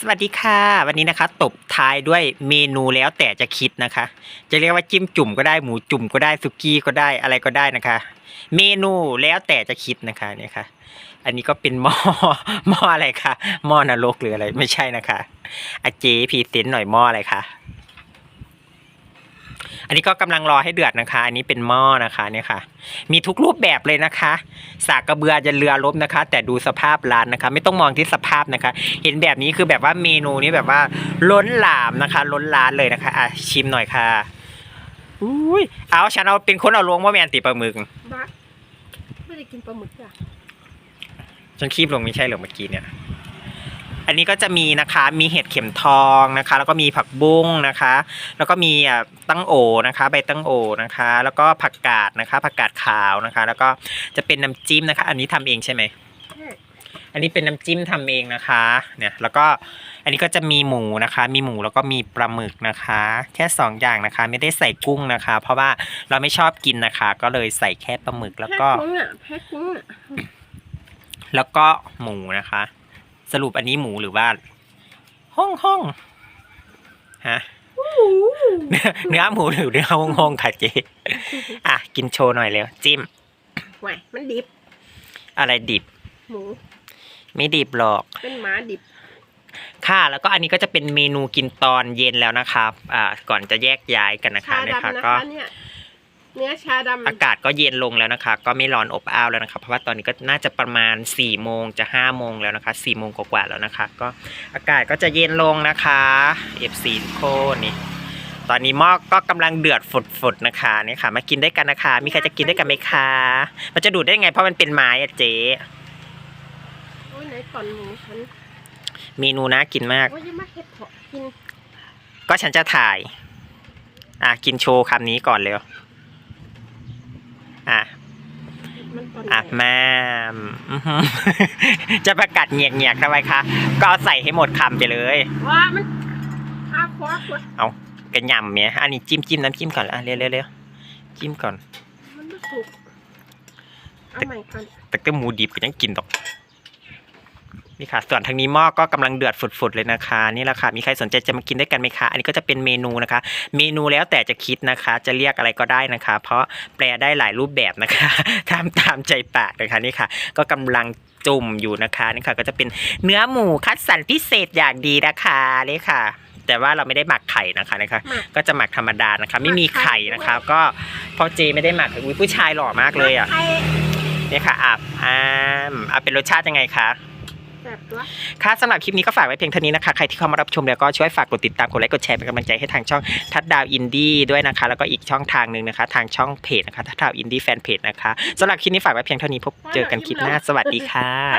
สวัสดีค่ะ วันนี้นะคะตบท้ายด้วยเมนูแล้วแต่จะคิดนะคะ จะเรียกว่าจิ้มจุ่มก็ได้หมูจุ่มก็ได้สุกี้ก็ได้อะไรก็ได้นะคะ เมนูแล้วแต่จะคิดนะคะเนี่ยค่ะ อันนี้ก็เป็นหม้อหม้ออะไรคะหม้อนรกหรืออะไรไม่ใช่นะคะอาเจพีเซนต์หน่อยหม้ออะไรคะ อันนี้ก็กำลังรอให้เดือดนะคะ อันนี้เป็นหม้อนะคะเนี่ยค่ะ มีทุกรูปแบบเลยนะคะ สากกระเบือจะเรือลบนะคะ แต่ดูสภาพร้านนะคะ ไม่ต้องมองที่สภาพนะคะ เห็นแบบนี้คือแบบว่าเมนูนี้แบบว่าล้นหลามนะคะ ล้นร้านเลยนะคะอะชิมหน่อยค่ะอุ้ยเอาฉันเอาเป็นคนเอาลงว่าแมนติปลาหมึกบ้าไม่ได้กินปลาหมึกจ้ะฉันคีบลงไม่ใช่เหรอเมื่อกี้เนี่ย อันนี้ก็จะมีนะคะ มีเห็ดเข็มทองนะคะ แล้วก็มีผักบุ้งนะคะ แล้วก็มีอะตั้งโอนะคะ ใบตั้งโอนะคะ แล้วก็ผักกาดนะคะ ผักกาดขาวนะคะ แล้วก็จะเป็นน้ำจิ้มนะคะ อันนี้ทำเองใช่ไหมใช่อันนี้เป็นน้ำจิ้มทำเองนะคะ เนี่ย แล้วก็อันนี้ก็จะมีหมูนะคะ มีหมูแล้วก็มีปลาหมึกนะคะ แค่สองอย่างนะคะ ไม่ได้ใส่กุ้งนะคะ เพราะว่าเราไม่ชอบกินนะคะ ก็เลยใส่แค่ปลาหมึกแล้วก็แพ้กุ้งอะแพ้กุ้งอะแล้วก็หมูนะคะ สรุปอันนี้หมูหรือว่าห้องห้องฮะเนื้อเนื้อหมูหรือเนื้อห้องห้องค่ะเจ๊อะกินโชว์หน่อยเร็วจิ้มไหวมันดิบ อะไรดิบ หมู ไม่ดิบหรอก เป็นหมาดิบ ค่ะ แล้วก็อันนี้ก็จะเป็นเมนูกินตอนเย็นแล้วนะครับ อ่า ก่อนจะแยกย้ายกันนะคะชาเนี่ยค่ะดำนะก็คะ เนี่ยเนื้อชาดำอากาศก็เย็นลงแล้วนะคะ ก็ไม่ร้อนอบอ้าวแล้วนะคะ เพราะว่าตอนนี้ก็น่าจะประมาณ4ี่โมงจะ5้าโมงแล้วนะคะ4ี่โมงกว่าๆแล้วนะคะ ก็อากาศก็จะเย็นลงนะคะ F4 ทุกคนนี่ตอนนี้หม้อก็กำลังเดือดฝุดๆนะคะนี่ค่ะ มากินด้วยกันนะคะ มีใครจะกินด้วยกันไหมคะมันจะดูดได้ไงเพราะมันเป็นไม้อะเจ๊โอ้ยไหนก่อนหมูฉันเมนูน่ากินมากโอ้ยยังมาเห็ดเพาะกิน ก็ฉันจะถ่าย อะกินโชว์คำนี้ก่อนเร็ว อะมันตอนไหนอะแม่มอื้อหือจะประกาศเงียกเงียกๆทำไมคะ ก็เอาใส่ให้หมดคำไปเลยว้ามันอาคว้าคว้าเอากระยำเนี่ยอันนี้จิ้มจิ้มน้ำจิ้มก่อนอะเร็วเร็วเร็วจิ้มก่อนมันไม่สุกเอาใหม่ก่อนแต่ก็หมูดิบก็ยังกินดอก นี่ค่ะ ส่วนทางนี้หม้อก็กำลังเดือดฝุดๆเลยนะคะ นี่แหละค่ะ มีใครสนใจจะมากินด้วยกันไหมคะ อันนี้ก็จะเป็นเมนูนะคะ เมนูแล้วแต่จะคิดนะคะ จะเรียกอะไรก็ได้นะคะ เพราะแปลได้หลายรูปแบบนะคะตามตามใจปากนะคะนี่ค่ะ ก็กำลังจุ่มอยู่นะคะนี่ค่ะก็จะเป็นเนื้อหมูคัดสรรพิเศษอย่างดีนะคะนี่ค่ะ แต่ว่าเราไม่ได้หมักไข่นะคะนะคะหมักก็จะหมักธรรมดานะคะ ไม่มีไข่นะคะ ก็เพอเจไม่ได้หมักอุ้ยผู้ชายหล่อมากเลยอะไข่เนี่ยค่ะอาบอ่ามอะเป็นรสชาติยังไงคะแบบตัว ค่ะสำหรับคลิปนี้ก็ฝากไว้เพียงเท่านี้นะคะ ใครที่เข้ามารับชมแล้วก็ช่วยฝากกดติดตาม กดไลค์ กดแชร์เป็นกำลังใจให้ทางช่องทัดดาวอินดี้ด้วยนะคะ แล้วก็อีกช่องทางหนึ่งนะคะ ทางช่องเพจนะคะทัดดาวอินดี้แฟนเพจนะคะสำหรับคลิปนี้ฝากไว้เพียงเท่านี้พบเจอกันคลิปหน้า สวัสดีค่ะ